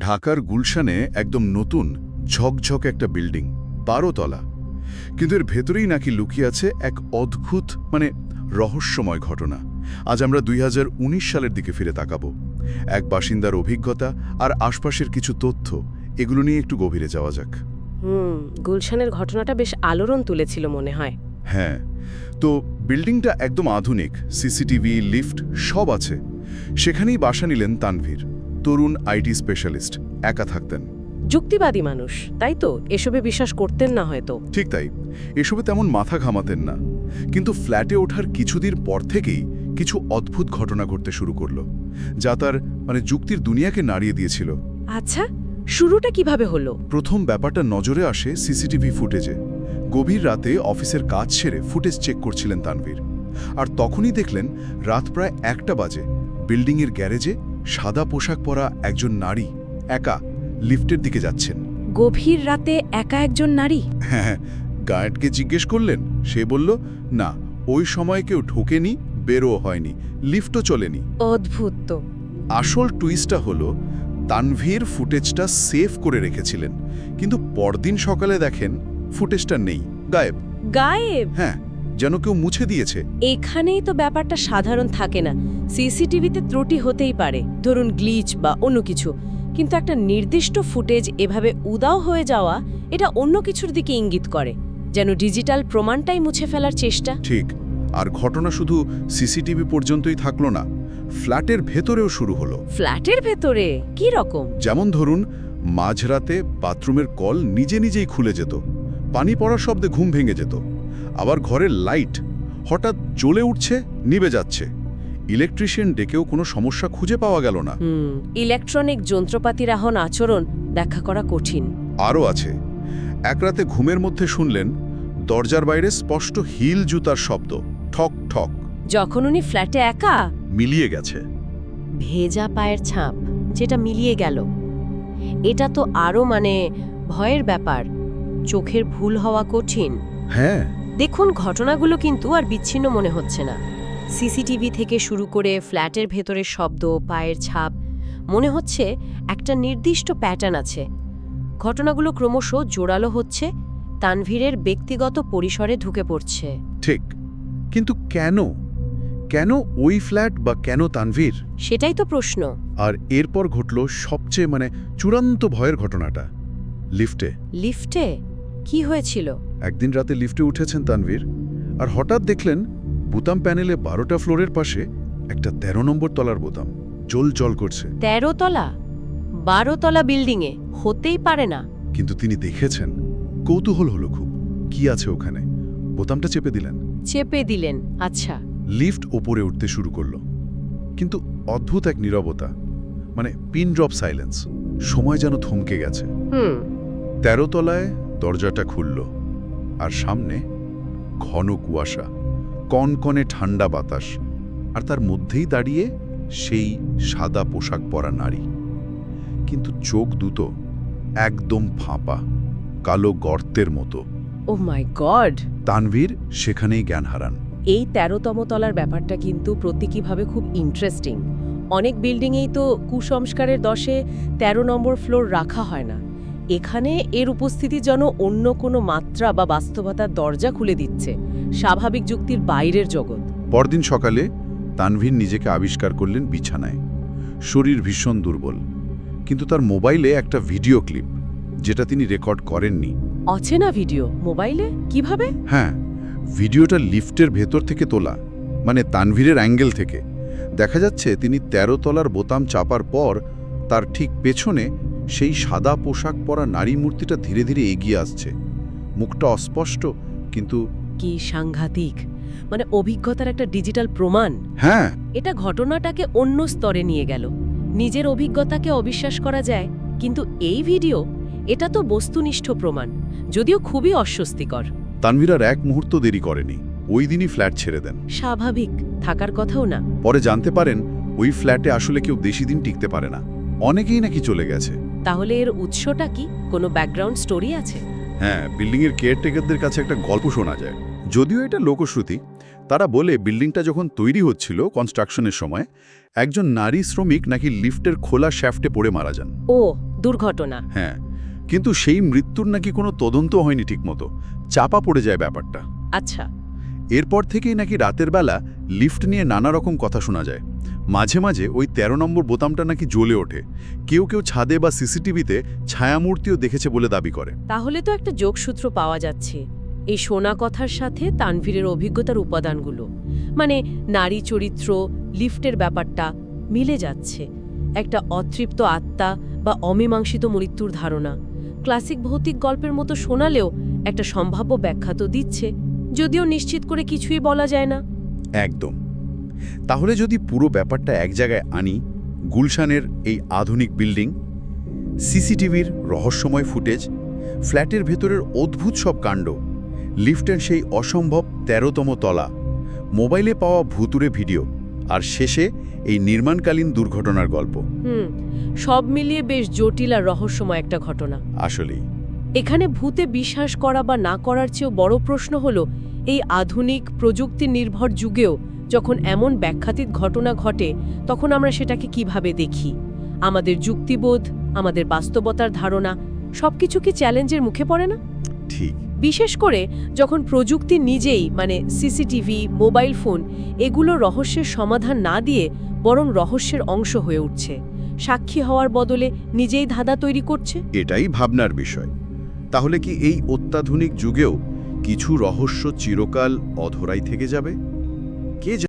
ঢাকার গুলশানে একদম নতুন ঝকঝক একটা বিল্ডিং বারো তলা। কিন্তু এর ভেতরেই নাকি লুকিয়ে আছে এক অদ্ভুত মানে রহস্যময় ঘটনা। আজ আমরা দুই হাজার উনিশ সালের দিকে ফিরে তাকাবো। এক বাসিন্দার অভিজ্ঞতা আর আশপাশের কিছু তথ্য এগুলো নিয়ে একটু গভীরে যাওয়া যাক। হুম গুলশানের ঘটনাটা বেশ আলোড়ন তুলেছিল মনে হয়। হ্যাঁ তো বিল্ডিংটা একদম আধুনিক সিসিটিভি লিফট সব আছে। সেখানেই বাসা নিলেন তানভীর। তরুণ আইটি স্পেশালিস্ট একা থাকতেন। যুক্তিবাদী মানুষ তাই তো? এসবে বিশ্বাস করতেন না হয়তো। ঠিক তাই। এসবে তেমন মাথা ঘামাতেন না। কিন্তু ফ্ল্যাটে ওঠার কিছুদিন পর থেকেই কিছু অদ্ভুত ঘটনা ঘটতে শুরু করল যা তার মানে যুক্তির দুনিয়াকে নাড়িয়ে দিয়েছিল। আচ্ছা শুরুটা কীভাবে হলো? প্রথম ব্যাপারটা নজরে আসে সিসিটিভি ফুটেজে। গভীর রাতে অফিসের কাজ সেরে ফুটেজ চেক করছিলেন তানভীর। আর তখনই দেখলেন রাত প্রায় একটা বাজে। বিল্ডিংয়ের গ্যারেজে সাদা পোশাক পরা একজন নারী একা লিফটের দিকে যাচ্ছেন। গভীর রাতে একা একজন নারী? হ্যাঁ গার্ডকে জিজ্ঞেস করলেন। সে বলল না ওই সময় কেউ ঢোকেনি বেরো হয়নি লিফটও চলেনি। অদ্ভুত তো। আসল টুইস্টটা হলো তানভীর ফুটেজটা সেভ করে রেখেছিলেন। কিন্তু পরদিন সকালে দেখেন ফুটেজটা নেই গায়েব। গায়েব? হ্যাঁ যেন কেউ মুছে দিয়েছে। এখানেই তো ব্যাপারটা সাধারণ থাকে না। সিসিটিভিতে ত্রুটি হতেই পারে ধরুন গ্লিচ বা অন্য কিছু। কিন্তু একটা নির্দিষ্ট ফুটেজ এভাবে উদাও হয়ে যাওয়া এটা অন্য কিছুর দিকে ইঙ্গিত করে যেন ডিজিটাল প্রমাণটাই মুছে ফেলার চেষ্টা। ঠিক আর ঘটনা শুধু সিসিটিভি পর্যন্তই থাকল না ফ্ল্যাটের ভেতরেও শুরু হলো। ফ্ল্যাটের ভেতরে? কি রকম? যেমন ধরুন মাঝরাতে বাথরুমের কল নিজে নিজেই খুলে যেত পানি পড়ার শব্দে ঘুম ভেঙে যেত। আবার ঘরের লাইট হঠাৎ জ্বলে উঠছে নিভে যাচ্ছে। ইলেকট্রিশিয়ান ডেকেও কোনো সমস্যা খুঁজে পাওয়া গেল না। ইলেকট্রনিক যন্ত্রপাতির এখন আচরণ ব্যাখ্যা করা কঠিন। আরও আছে। এক রাতে ঘুমের মধ্যে শুনলেন দরজার বাইরে স্পষ্ট হিল জুতার শব্দ ঠক ঠক। যখন উনি ফ্ল্যাটে একা? মিলিয়ে গেছে। ভেজা পায়ের ছাপ যেটা মিলিয়ে গেল। এটা তো আরও মানে ভয়ের ব্যাপার চোখের ভুল হওয়া কঠিন। হ্যাঁ দেখুন ঘটনাগুলো কিন্তু আর বিচ্ছিন্ন মনে হচ্ছে না। সিসিটিভি থেকে শুরু করে ফ্ল্যাটের ভেতরের শব্দ পায়ের ছাপ মনে হচ্ছে একটা নির্দিষ্ট প্যাটার্ন আছে। ঘটনাগুলো ক্রমশ জোরালো হচ্ছে তানভীরের ব্যক্তিগত পরিসরে ঢুকে পড়ছে। ঠিক কিন্তু কেন? কেন ওই ফ্ল্যাট বা কেন তানভীর? সেটাই তো প্রশ্ন। আর এরপর ঘটল সবচেয়ে মানে চূড়ান্ত ভয়ের ঘটনাটা। লিফটে। লিফটে? কি হয়েছিল? একদিন রাতে লিফটে উঠেছেন তানভীর আর হঠাৎ দেখলেন বুতাম প্যানেলে বারোটা ফ্লোরের পাশে একটা ১৩ নম্বর তলার বোতাম জল জল করছে। তেরো তলা? বারো তলা বিল্ডিংয়ে? হতেই পারে না। কিন্তু তিনি দেখেছেন কৌতূহল হলো খুব। কি আছে ওখানে? বোতামটা চেপে দিলেন। চেপে দিলেন আচ্ছা। লিফট ওপরে উঠতে শুরু করল। কিন্তু অদ্ভুত এক নীরবতা মানে পিন ড্রপ সাইলেন্স সময় যেন থমকে গেছে। হুম। তেরো তলায় দরজাটা খুলল। আর সামনে ঘন কুয়াশা কনকনে ঠান্ডা বাতাস আর তার মধ্যেই দাঁড়িয়ে সেই সাদা পোশাক পরা নারী। কিন্তু চোখ দুটো একদম ফাঁপা কালো গর্তের মতো। ও মাই গড! তানভীর সেখানেই জ্ঞান হারান। এই তেরোতম তলার ব্যাপারটা কিন্তু প্রতীকীভাবে খুব ইন্টারেস্টিং অনেক বিল্ডিংয়েই তো কুসংস্কারের দশে ১৩ নম্বর ফ্লোর রাখা হয় না। এখানে এর উপস্থিতি যেন অন্য কোনো মাত্রা বা বাস্তবতার দরজা খুলে দিচ্ছে। স্বাভাবিক যুক্তির বাইরের জগৎ। পরদিন সকালে তানভীর নিজেকে আবিষ্কার করলেন বিছানায়। শরীর ভীষণ দুর্বল। কিন্তু তার মোবাইলে একটা ভিডিও ক্লিপ যেটা তিনি রেকর্ড করেননি। অচেনা ভিডিও। মোবাইলে? কীভাবে? হ্যাঁ ভিডিওটা লিফটের ভেতর থেকে তোলা মানে তানভীরের অ্যাঙ্গেল থেকে। দেখা যাচ্ছে তিনি ১৩ তলার বোতাম চাপার পর তার ঠিক পেছনে সেই সাদা পোশাক পরা নারী মূর্তিটা ধীরে ধীরে এগিয়ে আসছে। মুখটা অস্পষ্ট কিন্তু কি সাংঘাতিক। মানে অভিজ্ঞতার একটা ডিজিটাল প্রমাণ। হ্যাঁ। এটা ঘটনাটাকে অন্য স্তরে নিয়ে গেল। নিজের অভিজ্ঞতাকে অবিশ্বাস করা যায় কিন্তু এই ভিডিও এটা তো বস্তুনিষ্ঠ প্রমাণ যদিও খুবই অস্বস্তিকর। তানভীরার এক মুহূর্ত দেরি করেনি। ওই দিনই ফ্ল্যাট ছেড়ে দেন। স্বাভাবিক থাকার কথাও না। পরে জানতে পারেন ওই ফ্ল্যাটে আসলে কেউ বেশি দিন টিকতে পারে না। অনেকেই নাকি চলে গেছে। তাহলে এর উৎসটা কি? কোনো ব্যাকগ্রাউন্ড স্টোরি আছে? হ্যাঁ বিল্ডিংয়ের কেয়ারটেকারদের কাছে একটা গল্প শোনা যায়। যদিও এটা লোকশ্রুতি তারা বলে বিল্ডিংটা যখন তৈরি হচ্ছিল কনস্ট্রাকশনের সময় একজন নারী শ্রমিক নাকি লিফটের খোলা শ্যাফটে পড়ে মারা যান। ও দুর্ঘটনা। হ্যাঁ কিন্তু সেই মৃত্যুর নাকি কোনো তদন্ত হয়নি ঠিকমতো। চাপা পড়ে যায় ব্যাপারটা। আচ্ছা। এরপর থেকেই নাকি রাতের বেলা লিফট নিয়ে নানা রকম কথা শোনা যায়। মাঝে মাঝে ওই ১৩ নম্বর বোতামটা নাকি জ্বলে ওঠে। কেউ কেউ ছাদে বা সিসিটিভিতে ছায়ামূর্তিও দেখেছে বলে দাবি করে। তাহলে তো একটা যোগসূত্র পাওয়া যাচ্ছে। এই শোনা কথার সাথে তানভীরের অভিজ্ঞতার উপাদানগুলো। মানে নারী চরিত্র লিফটের ব্যাপারটা মিলে যাচ্ছে। একটা অতৃপ্ত আত্মা বা অমীমাংসিত মৃত্যুর ধারণা। ক্লাসিক ভৌতিক গল্পের মতো শোনালেও একটা সম্ভাব্য ব্যাখ্যা তো দিচ্ছে যদিও নিশ্চিত করে কিছুই বলা যায় না। একদম। তাহলে যদি পুরো ব্যাপারটা এক জায়গায় আনি গুলশানের এই আধুনিক বিল্ডিং সিসিটিভির রহস্যময় ফুটেজ ফ্ল্যাটের ভেতরের অদ্ভুত সব কাণ্ড লিফটের সেই অসম্ভব তেরোতম তলা মোবাইলে পাওয়া ভুতুরে ভিডিও আর শেষে এই নির্মাণকালীন দুর্ঘটনার গল্প। হুম সব মিলিয়ে বেশ জটিল আর রহস্যময় একটা ঘটনা। আসলেই। এখানে ভূতে বিশ্বাস করা বা না করার চেয়েও বড় প্রশ্ন হল এই আধুনিক প্রযুক্তি নির্ভর যুগেও যখন এমন ব্যাখ্যাতীত ঘটনা ঘটে তখন আমরা সেটাকে কীভাবে দেখি? আমাদের যুক্তিবোধ আমাদের বাস্তবতার ধারণা সবকিছু কি চ্যালেঞ্জের মুখে পড়ে না? ঠিক। বিশেষ করে যখন প্রযুক্তি নিজেই মানে সিসিটিভি মোবাইল ফোন এগুলো রহস্যের সমাধান না দিয়ে বরং রহস্যের অংশ হয়ে উঠছে। সাক্ষী হওয়ার বদলে নিজেই ধাঁধা তৈরি করছে? এটাই ভাবনার বিষয়। তাহলে কি এই অত্যাধুনিক যুগেও কিছু রহস্য চিরকাল অধরাই থেকে যাবে? কে